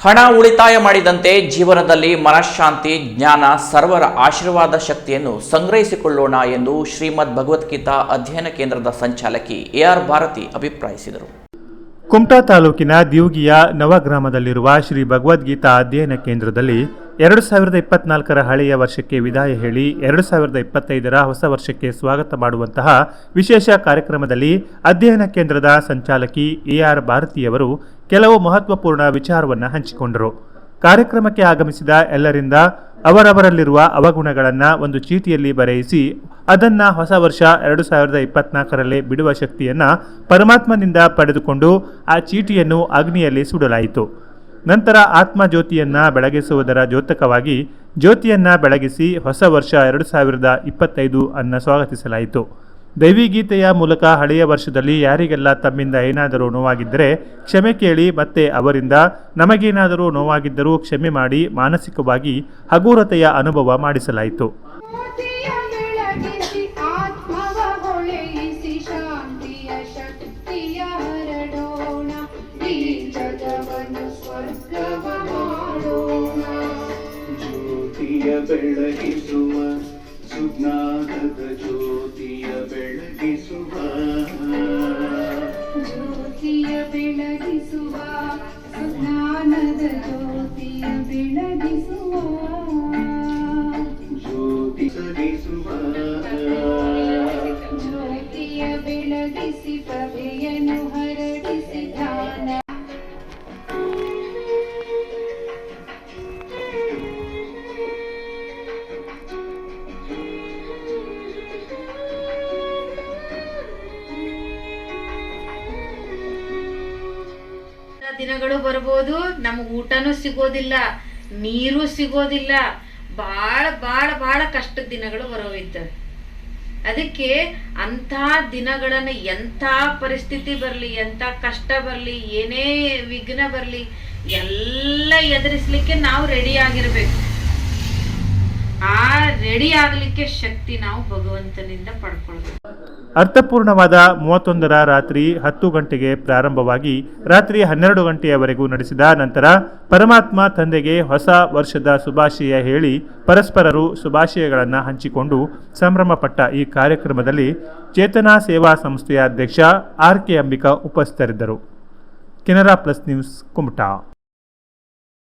ಹಣ ಉಳಿತಾಯ ಮಾಡಿದಂತೆ ಜೀವನದಲ್ಲಿ ಮನಃಶಾಂತಿ, ಜ್ಞಾನ, ಸರ್ವರ ಆಶೀರ್ವಾದ ಶಕ್ತಿಯನ್ನು ಸಂಗ್ರಹಿಸಿಕೊಳ್ಳೋಣ ಎಂದು ಶ್ರೀಮದ್ ಭಗವದ್ಗೀತಾ ಅಧ್ಯಯನ ಕೇಂದ್ರದ ಸಂಚಾಲಕಿ ಎಆರ್ ಭಾರತಿ ಅಭಿಪ್ರಾಯಿಸಿದರು. ಕುಮಟಾ ತಾಲೂಕಿನ ದಿವುಗಿಯ ನವಗ್ರಾಮದಲ್ಲಿರುವ ಶ್ರೀ ಭಗವದ್ಗೀತಾ ಅಧ್ಯಯನ ಕೇಂದ್ರದಲ್ಲಿ ಎರಡು ಸಾವಿರದ ಇಪ್ಪತ್ನಾಲ್ಕರ ಹಳೆಯ ವರ್ಷಕ್ಕೆ ವಿದಾಯ ಹೇಳಿ ಎರಡು ಸಾವಿರದ ಇಪ್ಪತ್ತೈದರ ಹೊಸ ವರ್ಷಕ್ಕೆ ಸ್ವಾಗತ ಮಾಡುವಂತಹ ವಿಶೇಷ ಕಾರ್ಯಕ್ರಮದಲ್ಲಿ ಅಧ್ಯಯನ ಕೇಂದ್ರದ ಸಂಚಾಲಕಿ ಎ ಆರ್ ಭಾರತಿಯವರು ಕೆಲವು ಮಹತ್ವಪೂರ್ಣ ವಿಚಾರವನ್ನು ಹಂಚಿಕೊಂಡರು. ಕಾರ್ಯಕ್ರಮಕ್ಕೆ ಆಗಮಿಸಿದ ಎಲ್ಲರಿಂದ ಅವರವರಲ್ಲಿರುವ ಅವಗುಣಗಳನ್ನು ಒಂದು ಚೀಟಿಯಲ್ಲಿ ಬರೆಯಿಸಿ ಅದನ್ನು ಹೊಸ ವರ್ಷ ಎರಡು ಸಾವಿರದ ಇಪ್ಪತ್ನಾಲ್ಕರಲ್ಲಿ ಬಿಡುವ ಶಕ್ತಿಯನ್ನು ಪರಮಾತ್ಮನಿಂದ ಪಡೆದುಕೊಂಡು ಆ ಚೀಟಿಯನ್ನು ಅಗ್ನಿಯಲ್ಲಿ ಸುಡಲಾಯಿತು. ನಂತರ ಆತ್ಮಜ್ಯೋತಿಯನ್ನ ಬೆಳಗಿಸುವುದರ ಜ್ಯೋತಕವಾಗಿ ಜ್ಯೋತಿಯನ್ನು ಬೆಳಗಿಸಿ ಹೊಸ ವರ್ಷ ಎರಡು ಸಾವಿರದ ಇಪ್ಪತ್ತೈದು ಅನ್ನು ಸ್ವಾಗತಿಸಲಾಯಿತು. ದೈವಿಗೀತೆಯ ಮೂಲಕ ಹಳೆಯ ವರ್ಷದಲ್ಲಿ ಯಾರಿಗೆಲ್ಲ ತಮ್ಮಿಂದ ಏನಾದರೂ ನೋವಾಗಿದ್ದರೆ ಕ್ಷಮೆ ಕೇಳಿ ಮತ್ತೆ ಅವರಿಂದ ನಮಗೇನಾದರೂ ನೋವಾಗಿದ್ದರೂ ಕ್ಷಮೆ ಮಾಡಿ ಮಾನಸಿಕವಾಗಿ ಹಗುರತೆಯ ಅನುಭವ ಮಾಡಿಸಲಾಯಿತು. ಜ್ಯೋತಿಯ ಬೆಳಗಿಸುವ ಸುಜ್ಞಾನದ ಜ್ಯೋತಿಯ ಬೆಳಗಿಸುವ. ಜ್ಯೋತಿಯ ಬೆಳಗಿಸುವ ಜ್ಞಾನದ ಜ್ಯೋತಿಯ ಬೆಳಗಿಸುವ. ಜ್ಯೋತಿ ಸಗಿಸುವ ಜ್ಯೋತಿಯ ಬೆಳಗಿಸಿ ಪ್ರಭೆಯನ್ನು ದಿನಗಳು ಬರ್ಬೋದು, ನಮ್ಗೆ ಊಟನೂ ಸಿಗೋದಿಲ್ಲ, ನೀರು ಸಿಗೋದಿಲ್ಲ. ಭಾಳ ಭಾಳ ಭಾಳ ಕಷ್ಟದ ದಿನಗಳು ಬರೋವಿದ್ದವು ಅದಕ್ಕೆ ಅಂಥ ದಿನಗಳನ್ನು ಎಂಥ ಪರಿಸ್ಥಿತಿ ಬರಲಿ, ಎಂಥ ಕಷ್ಟ ಬರಲಿ, ಏನೇ ವಿಘ್ನ ಬರಲಿ, ಎಲ್ಲ ಎದುರಿಸ್ಲಿಕ್ಕೆ ನಾವು ರೆಡಿ ಆಗಿರಬೇಕು. ಆ ರೆಡಿ ಆಗಲಿಕ್ಕೆ ಶಕ್ತಿ ನಾವು ಭಗವಂತನಿಂದ ಪಡ್ಕೊಳ್ಬೇಕು. ಅರ್ಥಪೂರ್ಣವಾದ ಮೂವತ್ತೊಂದರ ರಾತ್ರಿ ಹತ್ತು ಗಂಟೆಗೆ ಪ್ರಾರಂಭವಾಗಿ ರಾತ್ರಿ ಹನ್ನೆರಡು ಗಂಟೆಯವರೆಗೂ ನಡೆಸಿದ ನಂತರ ಪರಮಾತ್ಮ ತಂದೆಗೆ ಹೊಸ ವರ್ಷದ ಶುಭಾಶಯ ಹೇಳಿ ಪರಸ್ಪರರು ಶುಭಾಶಯಗಳನ್ನು ಹಂಚಿಕೊಂಡು ಸಂಭ್ರಮಪಟ್ಟ ಈ ಕಾರ್ಯಕ್ರಮದಲ್ಲಿ ಚೇತನಾ ಸೇವಾ ಸಂಸ್ಥೆಯ ಅಧ್ಯಕ್ಷ ಆರ್ ಕೆ ಅಂಬಿಕಾ ಉಪಸ್ಥಿತರಿದ್ದರು. Canara plus news Kumta.